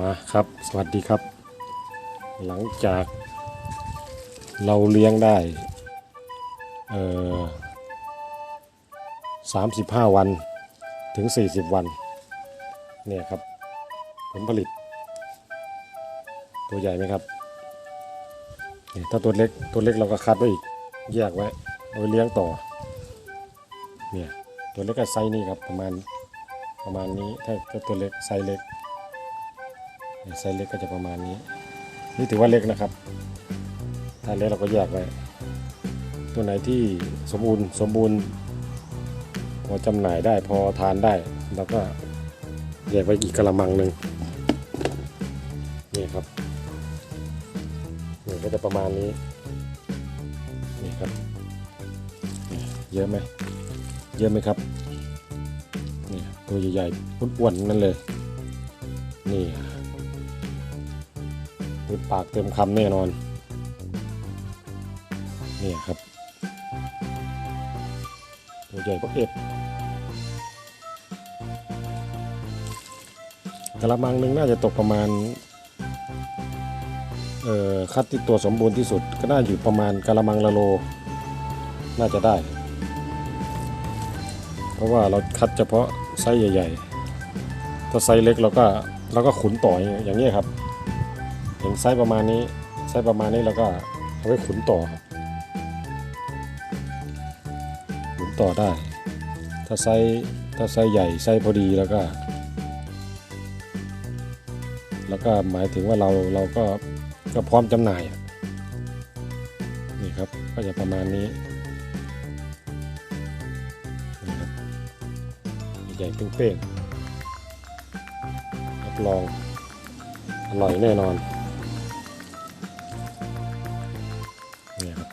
มาครับ สวัสดีครับ หลังจากเราเลี้ยงได้เอ่อสามสิบห้าวันถึงสี่สิบวัน เนี่ยครับ ผลผลิต ตัวใหญ่ไหมครับเนี่ยถ้าตัวเล็กตัวเล็กเราก็คัดไว้อีก แยกไว้เอาไปเลี้ยงต่อ เนี่ย ตัวเล็กก็ไซส์นี้ครับ ประมาณประมาณนี้ถ้าตัวเล็กไซส์เล็ก ไซส์เล็กก็จะประมาณนี้ นี่ถือว่าเล็กนะครับ ถ้าเล็กเราก็แยกไว้ ตัวไหนที่สมบูรณ์สมบูรณ์ พอจำหน่ายได้พอทานได้เราก็แยกไว้อีกกระมังหนึ่งนี่ครับนี่ก็จะประมาณนี้นี่ครับเยอะไหมเยอะไหมครับนี่ตัวใหญ่ๆอ้วนๆนั่นเลยนี่ มปากเต็มคำแน่นอน นี่ครับ ตัวใหญ่พวกเอ็ดกระมังหนึ่งน่าจะตกประมาณ เอ่อคัดที่ตัวสมบูรณ์ที่สุดก็น่าอยู่ประมาณกระมังละโล น่าจะได้ เพราะว่าเราคัดเฉพาะไซส์ใหญ่ ๆ ถ้าไซส์เล็กเราก็เราก็ขุนต่อยอย่างนี้ครับ เห็นไซส์ประมาณนี้ไซส์ประมาณนี้แล้วก็เอาไว้ขุนต่อครับขุนต่อได้ ถ้าไซส์ถ้าไซส์ใหญ่ไซส์พอดีแล้วก็ แล้วก็หมายถึงว่าเราเราก็ก็พร้อมจำหน่ายนี่ครับก็จะประมาณนี้นี่ครับใหญ่เป้งๆรับรองอร่อยแน่นอน นี่ครับ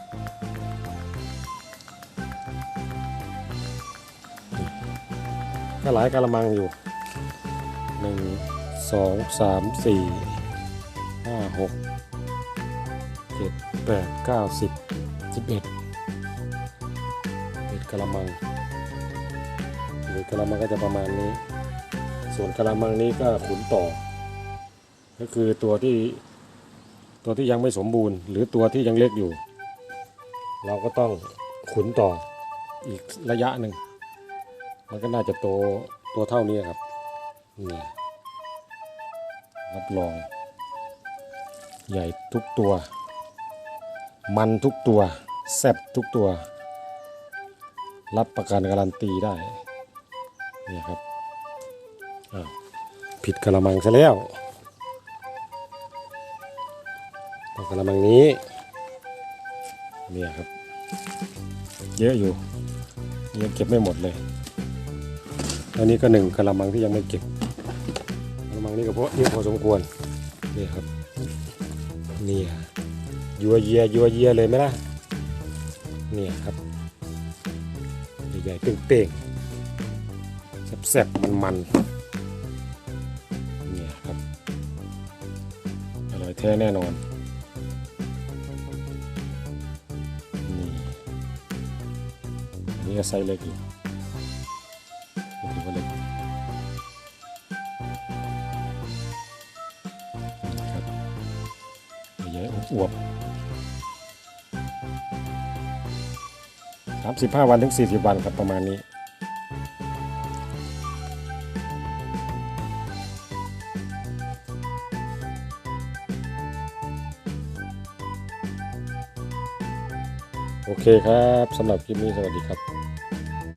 ก็หลายกะละมังอยู่หนึ่งสองสามสี่ห้าหกเจ็ดแปดเก้าสิบสิบเอ็ดเอ็ดกะละมังหรือกะละมังก็จะประมาณนี้ ส่วนกะละมังนี้ก็ขุนต่อ ก็คือตัวที่ตัวที่ยังไม่สมบูรณ์ หรือตัวที่ยังเล็กอยู่ เราก็ต้องขุนต่ออีกระยะหนึ่ง มันก็น่าจะโตตัวเท่านี้ครับนี่รับรอง ใหญ่ทุกตัว มันทุกตัว แซ่บทุกตัว รับประกันการันตีได้นี่ครับอ้าผิดกระมังซะแล้วต้องกระมังนี้ เนี่ยครับ เยอะอยู่ยังเก็บไม่หมดเลย อันนี้ก็หนึ่งกระมังที่ยังไม่เก็บกระมังนี้ก็เพราะเยอะพอสมควรนี่ครับเนี่ยยัวเยียยัวเยียเลยไหมล่ะเนี่ยครับใหญ่ๆเป้งๆแซ่บๆมันๆเนี่ยครับอร่อยแท้แน่นอน นี่ก็ไซส์เล็กอยู่ถือว่าเล็กครับใหญ่ๆอวบสามสิบห้าวันถึงสี่สิบวันครับประมาณนี้ โอเคครับสำหรับคลิปนี้สวัสดีครับ